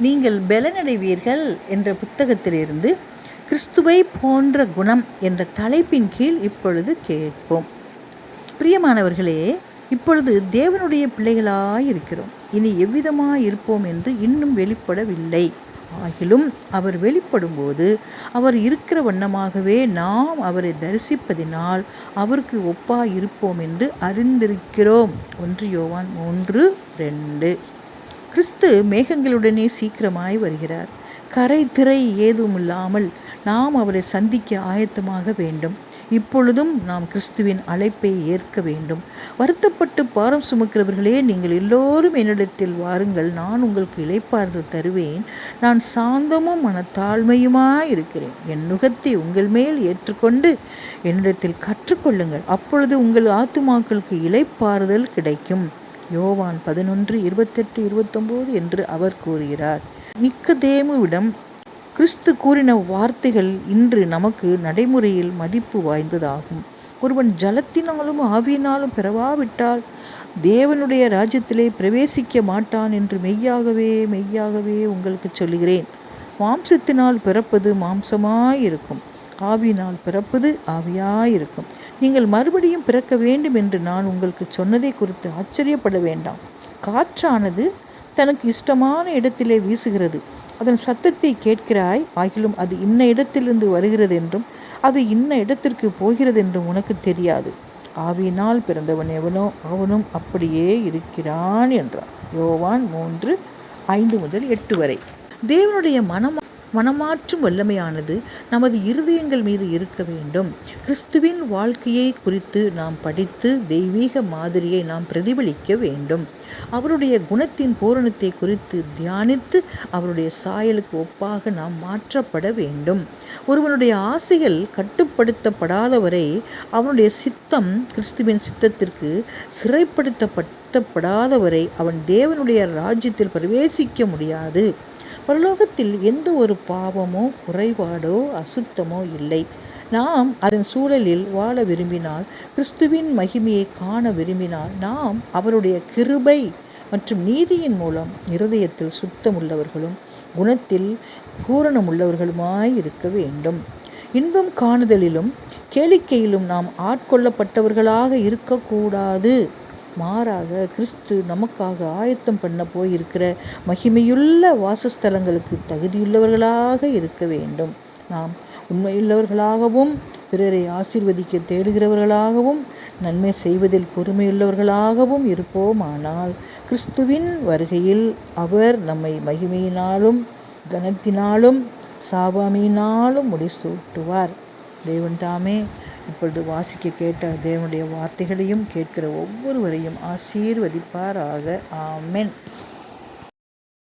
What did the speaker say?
நீங்கள் பலனடைவீர்கள் என்ற புத்தகத்திலிருந்து கிறிஸ்துவை போன்ற குணம் என்ற தலைப்பின் கீழ் இப்பொழுது கேட்போம். பிரியமானவர்களே இப்பொழுது தேவனுடைய பிள்ளைகளாய் இருக்கிறோம் இனி எவ்விதமாக இருப்போம் என்று இன்னும் வெளிப்படவில்லை. ஆகிலும் அவர் வெளிப்படும்போது அவர் இருக்கிற வண்ணமாகவே நாம் அவரை தரிசிப்பதினால் அவருக்கு ஒப்பாக இருப்போம் என்று அறிந்திருக்கிறோம். ஒன்று யோவான் மூன்று ரெண்டு. கிறிஸ்து மேகங்களுடனே சீக்கிரமாய் வருகிறார். கரை திரை ஏதும் இல்லாமல் நாம் அவரை சந்திக்க ஆயத்தமாக வேண்டும். இப்பொழுதும் நாம் கிறிஸ்துவின் அழைப்பை ஏற்க வேண்டும். வருத்தப்பட்டு பாரம் சுமக்கிறவர்களே நீங்கள் எல்லோரும் என்னிடத்தில் வாருங்கள். நான் உங்களுக்கு இழைப்பார்கள் தருவேன். நான் சாந்தமும் மனத்தாழ்மையுமாய் இருக்கிறேன். என் நுகத்தை உங்கள் மேல் ஏற்றுக்கொண்டு என்னிடத்தில் கற்றுக்கொள்ளுங்கள். அப்பொழுது உங்கள் ஆத்துமாக்களுக்கு இழைப்பாறுதல் கிடைக்கும். யோவான் பதினொன்று இருபத்தெட்டு இருபத்தொம்போது என்று அவர் கூறுகிறார். நிக்கதேமுவிடம் கிறிஸ்து கூறின வார்த்தைகள் இன்று நமக்கு நடைமுறையில் மதிப்பு வாய்ந்ததாகும். ஒருவன் ஜலத்தினாலும் ஆவியினாலும் பெறவாவிட்டால் தேவனுடைய ராஜ்யத்திலே பிரவேசிக்க மாட்டான் என்று மெய்யாகவே மெய்யாகவே உங்களுக்கு சொல்லுகிறேன். மாம்சத்தினால் பிறப்பது மாம்சமாயிருக்கும். ஆவியினால் பிறப்பது ஆவியாயிருக்கும். நீங்கள் மறுபடியும் பிறக்க வேண்டும் என்று நான் உங்களுக்கு சொன்னதை குறித்து ஆச்சரியப்பட வேண்டாம். காற்றானது தனக்கு இஷ்டமான இடத்திலே வீசுகிறது. அதன் சத்தத்தை கேட்கிறாய் ஆகிலும் அது இன்ன இடத்திலிருந்து வருகிறது என்றும் அது இன்ன இடத்திற்கு போகிறது என்றும் உனக்கு தெரியாது. ஆவியினால் பிறந்தவன் எவனோ அவனும் அப்படியே இருக்கிறான் என்றான். யோவான் மூன்று ஐந்து முதல் எட்டு வரை. தேவனுடைய மனம் மனமாற்றும் வல்லமையானது நமது இருதயங்கள் மீது இருக்க வேண்டும். கிறிஸ்துவின் வாழ்க்கையை குறித்து நாம் படித்து தெய்வீக மாதிரியை நாம் பிரதிபலிக்க வேண்டும். அவருடைய குணத்தின் பூரணத்தை குறித்து தியானித்து அவருடைய சாயலுக்கு ஒப்பாக நாம் மாற்றப்பட வேண்டும். ஒருவனுடைய ஆசைகள் கட்டுப்படுத்தப்படாதவரை அவனுடைய சித்தம் கிறிஸ்துவின் சித்தத்திற்கு சிறைப்படுத்தப்பட்டப்படாதவரை அவன் தேவனுடைய ராஜ்யத்தில் பிரவேசிக்க முடியாது. பரலோகத்தில் எந்த ஒரு பாவமோ குறைபாடோ அசுத்தமோ இல்லை. நாம் அதன் சூழலில் வாழ விரும்பினால் கிறிஸ்துவின் மகிமையை காண விரும்பினால் நாம் அவருடைய கிருபை மற்றும் நீதியின் மூலம் இருதயத்தில் சுத்தமுள்ளவர்களும் குணத்தில் பூரணமுள்ளவர்களுமாய் இருக்க வேண்டும். இன்பம் காணுதலிலும் கேளிக்கையிலும் நாம் ஆட்கொள்ளப்பட்டவர்களாக இருக்கக்கூடாது. மாறாக கிறிஸ்து நமக்காக ஆயத்தம் பண்ண போயிருக்கிற மகிமையுள்ள வாசஸ்தலங்களுக்கு தகுதியுள்ளவர்களாக இருக்க வேண்டும். நாம் உண்மையுள்ளவர்களாகவும் பிறரை ஆசிர்வதிக்க தேடுகிறவர்களாகவும் நன்மை செய்வதில் பொறுமையுள்ளவர்களாகவும் இருப்போமானால் கிறிஸ்துவின் வருகையில் அவர் நம்மை மகிமையினாலும் கனத்தினாலும் சாபாமியினாலும் முடிசூட்டுவார். தேவன் தாமே இப்பொழுது வாசிக்க கேட்ட தேவனுடைய வார்த்தைகளையும் கேட்கிற ஒவ்வொருவரையும் ஆசீர்வதிப்பாராக. ஆமென்.